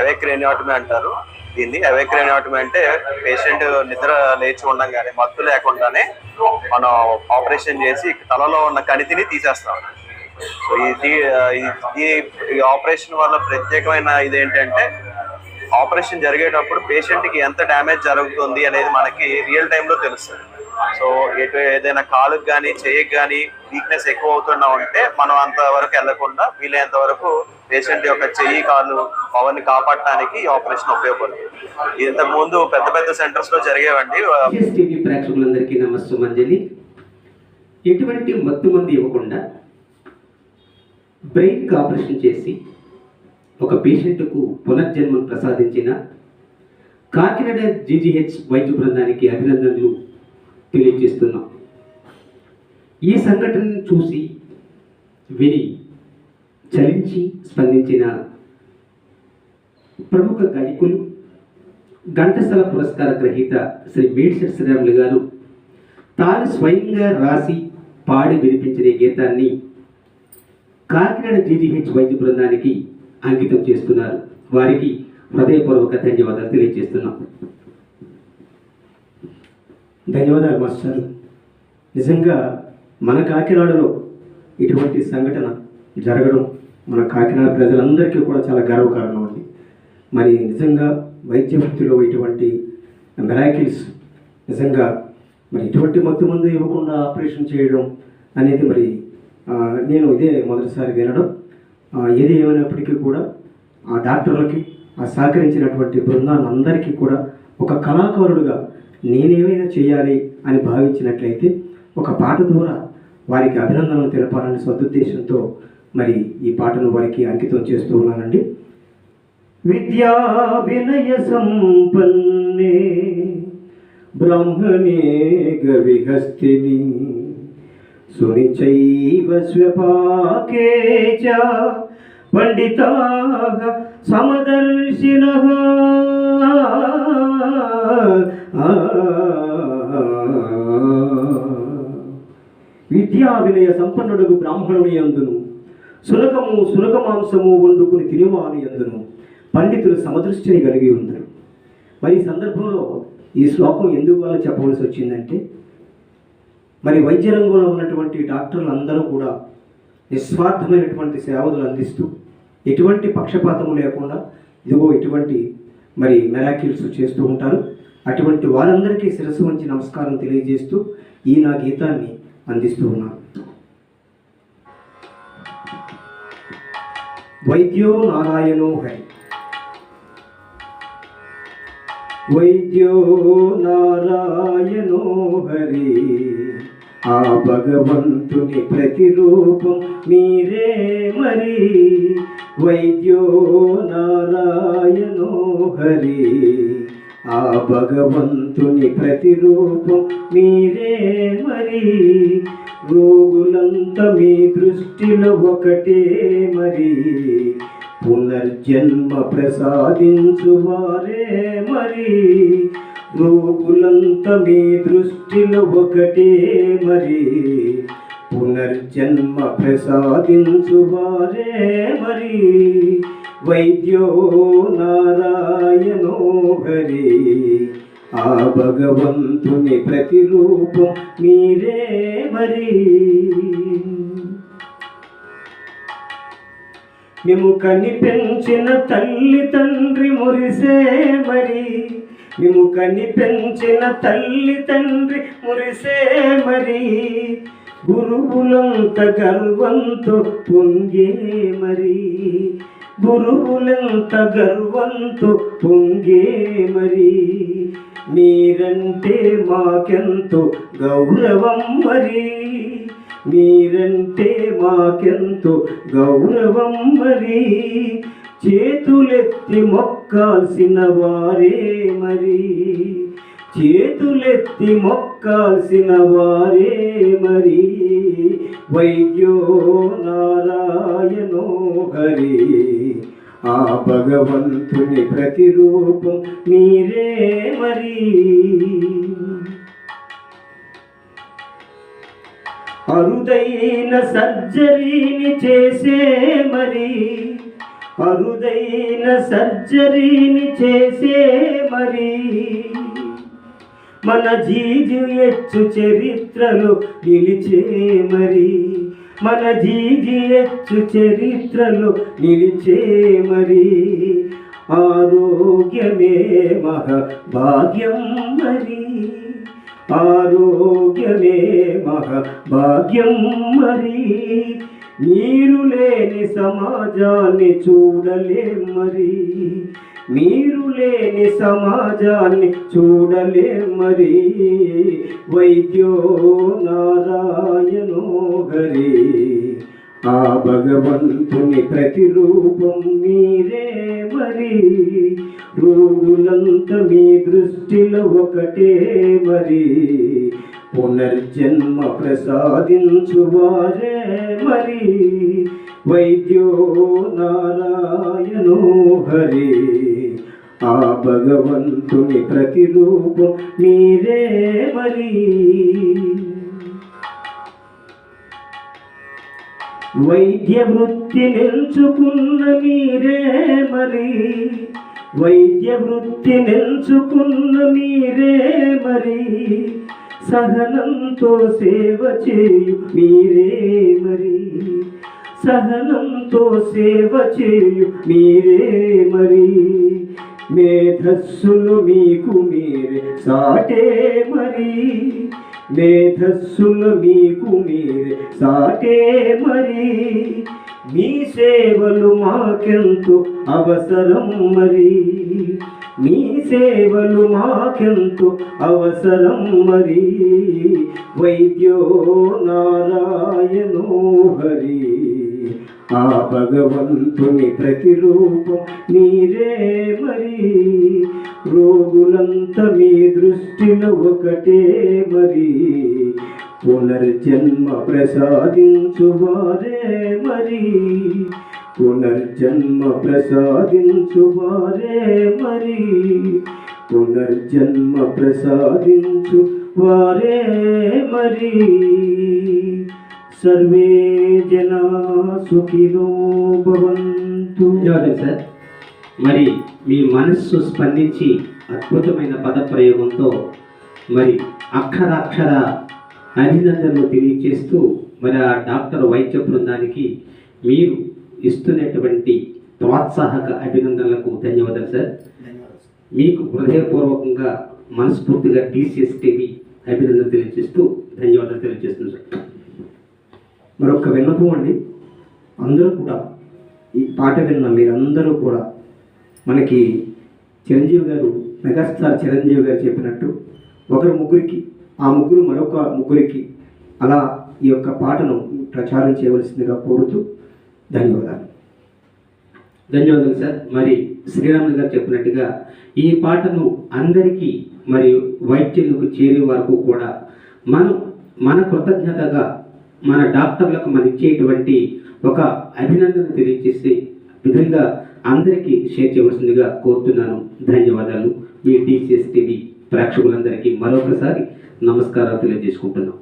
అవైక్రేనియాటమీ అంటారు. దీన్ని అవైక్రేనియాటమీ అంటే పేషెంట్ నిద్ర లేచి ఉండగానే మత్తు లేకుండానే మనం ఆపరేషన్ చేసి తలలో ఉన్న కణితిని తీసేస్తాం. సో ఇది ఈ ఆపరేషన్ వల్ల ప్రత్యేకమైన ఇది ఏంటంటే ఆపరేషన్ జరిగేటప్పుడు పేషెంట్కి ఎంత డ్యామేజ్ జరుగుతుంది అనేది మనకి రియల్ టైంలో తెలుస్తుంది. సో ఎటు ఏదైనా కాలుకు కానీ చెయ్యికి కానీ వీక్నెస్ ఎక్కువ అవుతున్నా ఉంటే మనం అంతవరకు వెళ్ళకుండా వీలైనంత వరకు పేషెంట్ యొక్క చెయ్యి కాలు పవర్ని కాపాడటానికి ఈ ఆపరేషన్ ఉపయోగపడుతుంది. ఇంతకు ముందు పెద్ద పెద్ద సెంటర్స్లో జరిగేవండి. టీవీ ప్రేక్షకులందరికీ నమస్సుమంజలి ఎటువంటి మత్తు మంది ఇవ్వకుండా బ్రెయిన్కి ఆపరేషన్ చేసి ఒక పేషెంట్కు పునర్జన్మం ప్రసాదించిన కాకినాడ జీజీహెచ్ వైద్య బృందానికి అభినందనలు తెలియజేస్తున్నాం. ఈ సంఘటనను చూసి విని చలించి స్పందించిన ప్రముఖ గాయకులు ఘంటస్థల పురస్కార గ్రహీత శ్రీ మేడ్సర్ శ్రీరాములు గారు తాను స్వయంగా రాసి పాడి వినిపించిన గీతాన్ని కాకినాడ జీజీహెచ్ వైద్య బృందానికి అంకితం చేస్తున్నారు. వారికి హృదయపూర్వక ధన్యవాదాలు తెలియజేస్తున్నాం. ధన్యవాదాలు మాస్టర్. నిజంగా మన కాకినాడలో ఇటువంటి సంఘటన జరగడం మన కాకినాడ ప్రజలందరికీ కూడా చాలా గర్వకారణం అండి. మరి నిజంగా వైద్య వృత్తిలో ఇటువంటి మెరాకిల్స్ నిజంగా మరి ఇటువంటి మత్తు మందు ఇవ్వకుండా ఆపరేషన్ చేయడం అనేది మరి నేను ఇదే మొదటిసారి వినడం. ఏది ఏమైనప్పటికీ కూడా ఆ డాక్టర్లకి ఆ సహకరించినటువంటి బృందాన్ని అందరికీ కూడా ఒక కళాకారుడుగా నేనేమైనా చేయాలి అని భావించినట్లయితే ఒక పాట ద్వారా వారికి అభినందనలు తెలపాలని సదుద్దేశంతో మరి ఈ పాటను వారికి అంకితం చేస్తూ ఉన్నానండి. విద్యా వినయ సంపన్నే బ్రహ్మణే గవిహస్తిని సునిచైవ స్వపాకే చ పండితాః సమదర్శినః. విద్యా వినయ సంపన్నుడుగు బ్రాహ్మణుని అందును. సునకము సునక మాంసము వండుకుని తినేవాని ఎందును? పండితులు సమదృష్టిని కలిగి ఉంటారు మరి ఈ సందర్భంలో ఈ శ్లోకం ఎందుకు వల్ల చెప్పవలసి వచ్చిందంటే మరి వైద్య రంగంలో ఉన్నటువంటి డాక్టర్లు అందరూ కూడా నిస్వార్థమైనటువంటి సేవలు అందిస్తూ ఎటువంటి పక్షపాతము లేకుండా ఇదిగో ఇటువంటి మరి మెరాకిల్స్ చేస్తూ ఉంటారు. అటువంటి వారందరికీ శిరస్సు మంచి నమస్కారం తెలియజేస్తూ ఈ నా గీతాన్ని అందిస్తూ ఉన్నాను. వైద్యో నారాయణో హరి వైద్యో నారాయణో హరి ఆ భగవంతుని ప్రతిరూపం మీరే మరి. వైద్యో నారాయణో హరి ఆ భగవంతుని ప్రతిరూపం మీరే మరి. రోగులంత మీ దృష్టిలో ఒకటే మరి. పునర్జన్మ ప్రసాదించువారే మరి. రోగులంత మీ దృష్టిలో ఒకటే మరి. పునర్జన్మ ప్రసాదించువారే మరి. వైద్యో నారాయణో హరి. ఆ భగవంతుని ప్రతిరూపం మీరే మరి. మేము కనిపెంచిన తల్లి తండ్రి మురిసే మరి. మేము కనిపెంచిన తల్లి తండ్రి మురిసే మరి. గురువులంత గర్వంతో పొంగే మరి. గురువులంత గర్వంతో పొంగే మరి? మీరంటే మాకెంతో గౌరవం మరి? మీరంటే మాకెంతో గౌరవం మరి? చేతులెత్తి మొక్కాల్సిన వారే మరి? చేతులెత్తి మొక్కాల్సిన వారే మరి? వైద్యో నారాయణో హరి ఆ భగవంతుని ప్రతిరూపం మీరే మరి. అరుదైన సర్జరీని చేసే మరి. అరుదైన సర్జరీని చేసే మరి. మన జీజు ఎచ్చు చరిత్రలో నిలిచే మరి. మన జీజి ఎచ్చు చరిత్రలో నిలిచే మరి. ఆరోగ్యమే మహా భాగ్యం మరి. ఆరోగ్యమే మహా భాగ్యం మరి. నీరు లేని సమాజాన్ని చూడలే మరి. మీరు లేని సమాజాన్ని చూడలే మరి. వైద్యో నారాయణో గరి ఆ భగవంతుని ప్రతిరూపం మీరే మరి. రోగులంత మీ దృష్టిలో ఒకటే మరి. పునర్జన్మ ప్రసాదించువారే మరి. వైద్యో నారాయణో హరి ఆ భగవంతుని ప్రతిరూపం మీరే మరి. వైద్య వృత్తి నిల్చుకున్న మీరే మరి. వైద్య వృత్తి నిల్చుకున్న మీరే మరి. సహనంతో సేవ చేయు మీరే మరి. సహనంతో సేవ చేయు మీరే మరి. మేధస్సులు మీకు మీరే. సాటే మరి మేధస్సులు మీకు మీరే. సాటే మరి మీ సేవలు మాకెంతో అవసరం మరి. మీ సేవలు మాకెంతో అవసరం మరి. వైద్యో నారాయణో హరి. ఆ భగవంతుని ప్రతిరూపం మీరే మరి. రోగులంత మీ దృష్టిలో ఒకటే మరి. పునర్జన్మ ప్రసాదించువారే మరి. పునర్జన్మ ప్రసాదించువారే మరి. పునర్జన్మ ప్రసాదించు వారే మరి. సర్వే జనా సుఖినో భవంతు ధన్యవాదాలు సార్? మరి మీ మనస్సు స్పందించి అద్భుతమైన పదప్రయోగంతో మరి అక్షరాక్షర అభినందనలు తెలియచేస్తూ మరి ఆ డాక్టర్ వైద్య బృందానికి మీరు ఇస్తున్నటువంటి ప్రోత్సాహక అభినందనలకు ధన్యవాదాలు సార్. మీకు హృదయపూర్వకంగా మనస్ఫూర్తిగా టీసీఎస్ టీవీ అభినందనలు తెలియజేస్తూ ధన్యవాదాలు తెలియజేస్తున్నాను సార్. మరొక విన్నపం అండి అందరూ కూడా ఈ పాట విన్న మీరందరూ కూడా మనకి చిరంజీవి గారు మెగాస్టార్ చిరంజీవి గారు చెప్పినట్టు ఒకరు ముగ్గురికి ఆ ముగ్గురు మరొక ముగ్గురికి అలా ఈ యొక్క పాటను ప్రచారం చేయవలసిందిగా కోరుతూ ధన్యవాదాలు. ధన్యవాదాలు సార్. మరి శ్రీరాములు గారు చెప్పినట్టుగా ఈ పాటను అందరికీ మరియు వైద్యులకు చేరే వరకు కూడా మనం మన కృతజ్ఞతగా మన డాక్టర్లకు మనం ఇచ్చేటువంటి ఒక అభినందన తెలియజేసే విధంగా అందరికీ షేర్ చేయవలసిందిగా కోరుతున్నాను. ధన్యవాదాలు. మీ టీసీఎస్ టీవీ ప్రేక్షకులందరికీ మరొకసారి నమస్కారాలు తెలియజేసుకుంటున్నాం.